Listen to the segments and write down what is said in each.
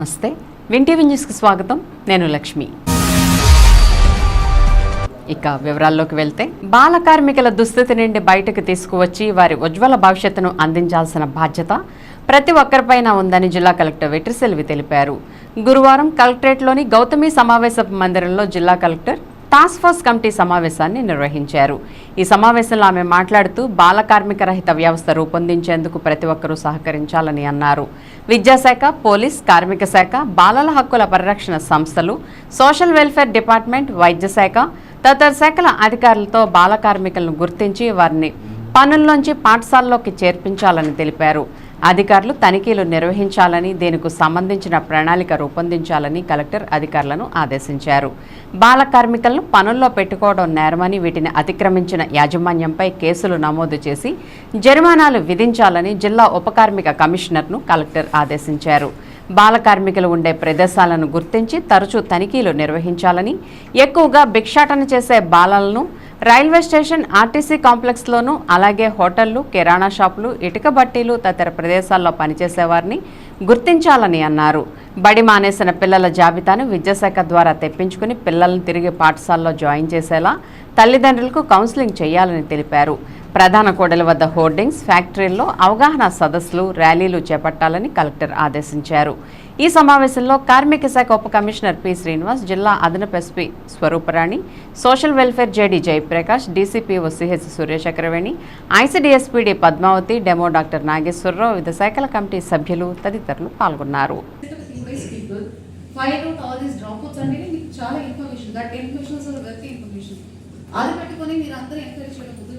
నమస్తే. వింటీవీ న్యూస్కి స్వాగతం. నేను లక్ష్మి. ఇక వివరాల్లోకి వెళ్తే బాల కార్మికుల దుస్థితి నుండి బయటకు తీసుకువచ్చి వారి ఉజ్వల భవిష్యత్తును అందించాల్సిన బాధ్యత ప్రతి ఒక్కరిపైన ఉందని జిల్లా కలెక్టర్ వెట్రిసెల్వి తెలిపారు. గురువారం కలెక్టరేట్లోని గౌతమి సమావేశ మందిరంలో జిల్లా కలెక్టర్ టాస్క్ ఫోర్స్ కమిటీ సమావేశాన్ని నిర్వహించారు. ఈ సమావేశంలో ఆమె మాట్లాడుతూ బాల కార్మిక రహిత వ్యవస్థ రూపొందించేందుకు ప్రతి ఒక్కరూ సహకరించాలని అన్నారు. విద్యాశాఖ పోలీస్ కార్మిక శాఖ బాలల హక్కుల పరిరక్షణ సంస్థలు సోషల్ వెల్ఫేర్ డిపార్ట్మెంట్ వైద్య శాఖ తదితర శాఖల అధికారులతో బాల కార్మికులను గుర్తించి వారిని పనుల్లోంచి పాఠశాలలోకి చేర్పించాలని తెలిపారు. అధికారులు తనిఖీలు నిర్వహించాలని దీనికి సంబంధించిన ప్రణాళిక రూపొందించాలని కలెక్టర్ అధికారులను ఆదేశించారు. బాల కార్మికులను పనుల్లో పెట్టుకోవడం నేరమని వీటిని అతిక్రమించిన యాజమాన్యంపై కేసులు నమోదు చేసి జరిమానాలు విధించాలని జిల్లా ఉప కార్మిక కమిషనర్ను కలెక్టర్ ఆదేశించారు. బాల కార్మికులు ఉండే ప్రదేశాలను గుర్తించి తరచూ తనిఖీలు నిర్వహించాలని ఎక్కువగా భిక్షాటన చేసే బాలలను రైల్వే స్టేషన్ ఆర్టీసీ కాంప్లెక్స్లోనూ అలాగే హోటళ్ళు కిరాణా షాపులు ఇటుక బట్టీలు తదితర ప్రదేశాల్లో పనిచేసేవారిని గుర్తించాలని అన్నారు. బడి మానేసిన పిల్లల జాబితాను విద్యాశాఖ ద్వారా తెప్పించుకుని పిల్లలను తిరిగి పాఠశాలలో జాయిన్ చేసేలా తల్లిదండ్రులకు కౌన్సిలింగ్ చేయాలని తెలిపారు. ప్రధాన కూడలి వద్ద హోర్డింగ్స్ ఫ్యాక్టరీల్లో అవగాహన సదస్సులు ర్యాలీలు చేపట్టాలని కలెక్టర్ ఆదేశించారు. ఈ సమావేశంలో కార్మిక శాఖ ఉప కమిషనర్ పి శ్రీనివాస్ జిల్లా అదనపు SP Swaruparani social welfare JD Jayaprakash DCPO CH Suryachakraveni ICDS PD Padmavathi DEMO doctor Nageswararao వివిధ శాఖల కమిటీ సభ్యులు తదితరులు పాల్గొన్నారు. అది పెట్టుకొని మీరు అందరూ ఎంకరేజ్ చేయడం.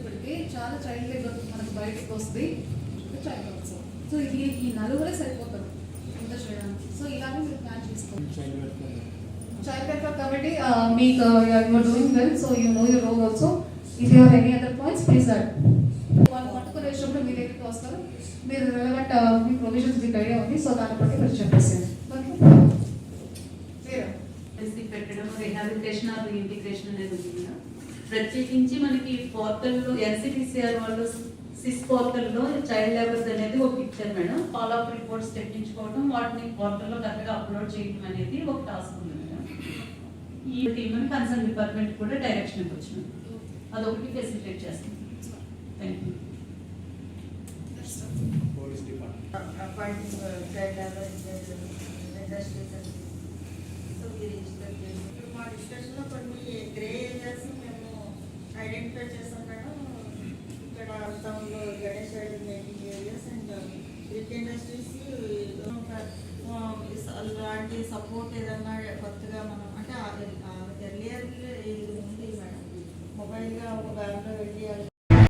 చాలా చైల్డ్ లేబర్ మనకు బయటకు వస్తుంది. చైల్డ్ ఆల్సో సో ఇది ఈ నలుగురే సరిపోతారు ఇంత చేయడానికి. సో ఇలాగే మీరు ప్లాన్ చేసుకోండి. చైల్డ్ వెల్ఫేర్ కమిటీ మీకు you're doing well so you know your role also if you any other points please add వాళ్ళు పట్టుకుని వచ్చినప్పుడు మీ దగ్గరికి వస్తారు మీరు రిలవెంట్ మీ ప్రొవిజన్స్ మీకు ఐడియా ఉంది సో దాన్ని బట్టి మీరు చెప్పేసేయండి. పెట్టడం రిహాబిలిటేషన్ ఆర్ ఇంటిగ్రేషన్ అనేది ఉంది కదా. ప్రత్యేకించి మనకి పోర్టల్లో ఎన్సిటిసిఆర్ వాళ్ళు సిస్ పోర్టల్లో చైల్డ్ లేబర్స్ అనేది ఒక picture madam. Follow up reports తెప్పించుకోవడం వాటిని పోర్టల్లో కరెక్ట్గా అప్లోడ్ చేయడం అనేది ఒక టాస్క్ ఉంది మేడం. ఈ టీమ్ కన్సర్న్ డిపార్ట్మెంట్ కూడా డైరెక్షన్ వచ్చింది అదొకటి ఫెసిలిటేట్ చేస్తుంది. Thank you we register them. ఇప్పుడు మా డిస్కషన్లో కొన్ని గ్రే ఏరియాస్ ప్రిపేర్ చేస్తాం మేడం ఇక్కడ town Ganesh Ganesh making areas and with industries లాంటి సపోర్ట్ ఏదన్నా కొత్తగా మనం